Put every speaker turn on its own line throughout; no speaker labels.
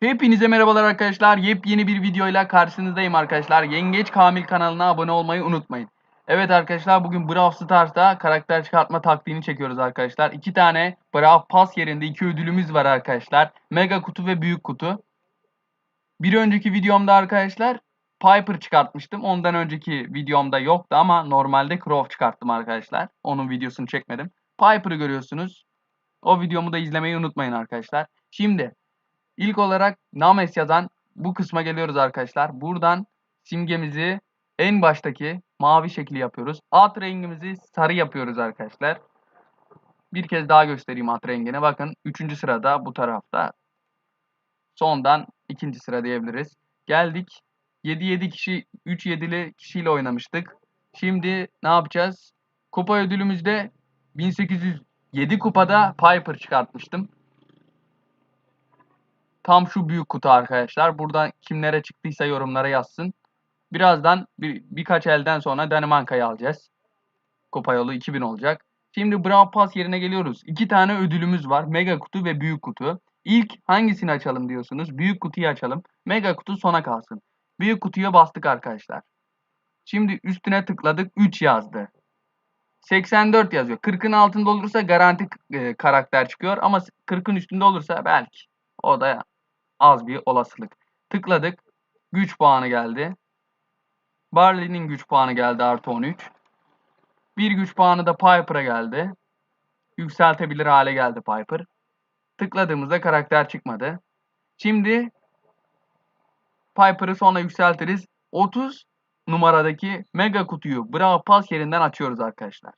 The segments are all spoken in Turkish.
Hepinize merhabalar arkadaşlar. Yepyeni bir videoyla karşınızdayım arkadaşlar. Yengeç Kamil kanalına abone olmayı unutmayın. Evet arkadaşlar bugün Brawl Stars'ta karakter çıkartma taktiğini çekiyoruz arkadaşlar. İki tane Brawl Pass yerinde iki ödülümüz var arkadaşlar. Mega kutu ve büyük kutu. Bir önceki videomda arkadaşlar Piper çıkartmıştım. Ondan önceki videomda yoktu ama normalde Crow çıkarttım arkadaşlar. Onun videosunu çekmedim. Piper'ı görüyorsunuz. O videomu da izlemeyi unutmayın arkadaşlar. Şimdi İlk olarak Names yazan bu kısma geliyoruz arkadaşlar. Buradan simgemizi en baştaki mavi şekli yapıyoruz. Alt rengimizi sarı yapıyoruz arkadaşlar. Bir kez daha göstereyim alt rengini. Bakın 3. sırada bu tarafta. Sondan 2. sıra diyebiliriz. Geldik. 7-7 kişi 3-7'li kişiyle oynamıştık. Şimdi ne yapacağız? Kupa ödülümüzde 1807 kupada Piper çıkartmıştım. Tam şu büyük kutu arkadaşlar. Buradan kimlere çıktıysa yorumlara yazsın. Birazdan bir, birkaç elden sonra Danimarka'yı alacağız. Kupa yolu 2000 olacak. Şimdi Brawl Pass yerine geliyoruz. İki tane ödülümüz var. Mega kutu ve büyük kutu. İlk hangisini açalım diyorsunuz? Büyük kutuyu açalım. Mega kutu sona kalsın. Büyük kutuya bastık arkadaşlar. Şimdi üstüne tıkladık. 3 yazdı. 84 yazıyor. 40'ın altında olursa garanti e, karakter çıkıyor. Ama 40'ın üstünde olursa belki. O da az bir olasılık. Tıkladık. Güç puanı geldi. Barley'nin güç puanı geldi artı 13. Bir güç puanı da Piper'a geldi. Yükseltebilir hale geldi Piper. Tıkladığımızda karakter çıkmadı. Şimdi Piper'ı sonra yükseltiriz. 30 numaradaki mega kutuyu Brawl Pass yerinden açıyoruz arkadaşlar.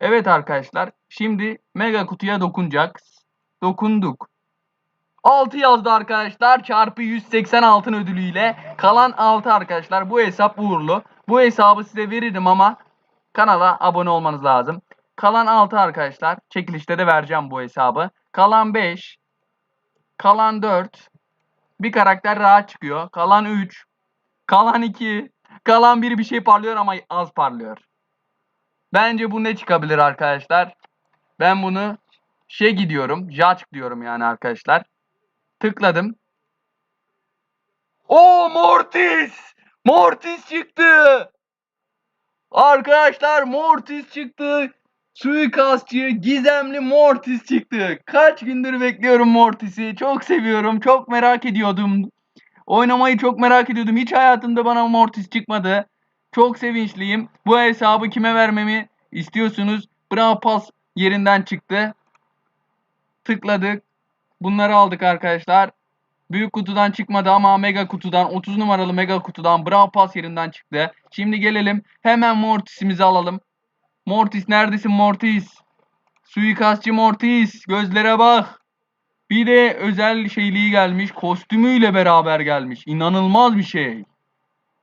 Evet arkadaşlar. Şimdi mega kutuya dokunacak. Dokunduk. 6 yazdı arkadaşlar. Çarpı 180 altın ödülüyle. Kalan 6 arkadaşlar. Bu hesap uğurlu. Bu hesabı size veririm ama kanala abone olmanız lazım. Kalan 6 arkadaşlar. Çekilişte de vereceğim bu hesabı. Kalan 5. Kalan 4. Bir karakter rahat çıkıyor. Kalan 3. Kalan 2. Kalan 1 bir şey parlıyor ama az parlıyor. Bence bu ne çıkabilir arkadaşlar? Ben bunu şey gidiyorum. Jack diyorum yani arkadaşlar. Tıkladım. O Mortis! Mortis çıktı! Arkadaşlar Mortis çıktı. Suikastçı gizemli Mortis çıktı. Kaç gündür bekliyorum Mortis'i. Çok seviyorum. Çok merak ediyordum. Oynamayı çok merak ediyordum. Hiç hayatımda bana Mortis çıkmadı. Çok sevinçliyim. Bu hesabı kime vermemi istiyorsunuz? Brawl Pass yerinden çıktı. Tıkladık. Bunları aldık arkadaşlar. Büyük kutudan çıkmadı ama mega kutudan 30 numaralı mega kutudan Brawl Pass yerinden çıktı. Şimdi gelelim hemen Mortis'imizi alalım. Mortis neredesin Mortis? Suikastçı Mortis gözlere bak. Bir de özel şeyliği gelmiş kostümüyle beraber gelmiş. İnanılmaz bir şey.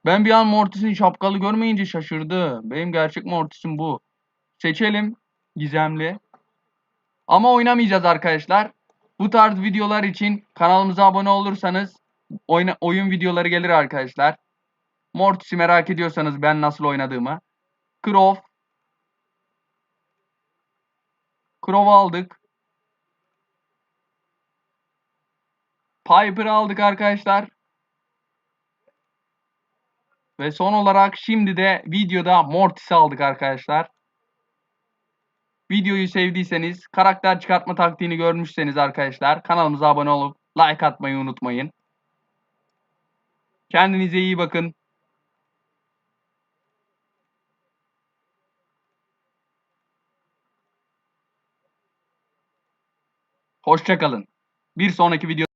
Ben bir an Mortis'in şapkalı görmeyince şaşırdı. Benim gerçek Mortis'im bu. Seçelim. Gizemli. Ama oynamayacağız arkadaşlar. Bu tarz videolar için kanalımıza abone olursanız oyna, oyun videoları gelir arkadaşlar. Mortis'i merak ediyorsanız ben nasıl oynadığımı. Crow. Crow'u aldık. Piper'ı aldık arkadaşlar. Ve son olarak şimdi de videoda Mortis'i aldık arkadaşlar. Videoyu sevdiyseniz, karakter çıkartma taktiğini görmüşseniz arkadaşlar kanalımıza abone olup like atmayı unutmayın. Kendinize iyi bakın. Hoşçakalın. Bir sonraki video